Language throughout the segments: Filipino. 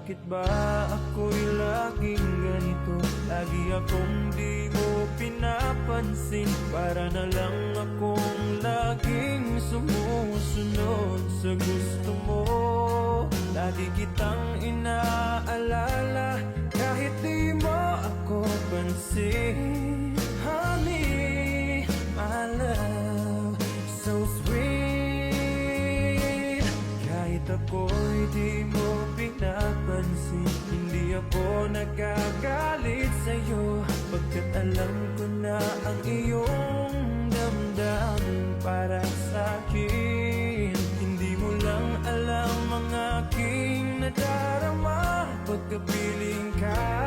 Bakit ba ako'y laging ganito? Lagi akong di mo pinapansin. Para na lang akong laging sumusunod sa gusto mo. Lagi kitang inaalala Kahit di mo ako pansin. My love So sweet. Kahit ako'y di mo ako nagagalit sa'yo. Pagkat alam ko na ang iyong damdamin para sa'kin. Hindi mo lang alam ang aking nadarama. Pagkapiling ka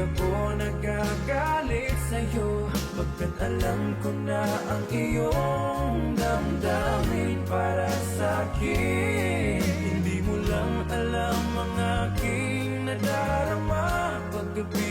ako nagkagalit sa'yo. Pagkat alam ko na ang iyong damdamin para sa'kin? Hindi mo lang alam ang aking nadarama. Paggabi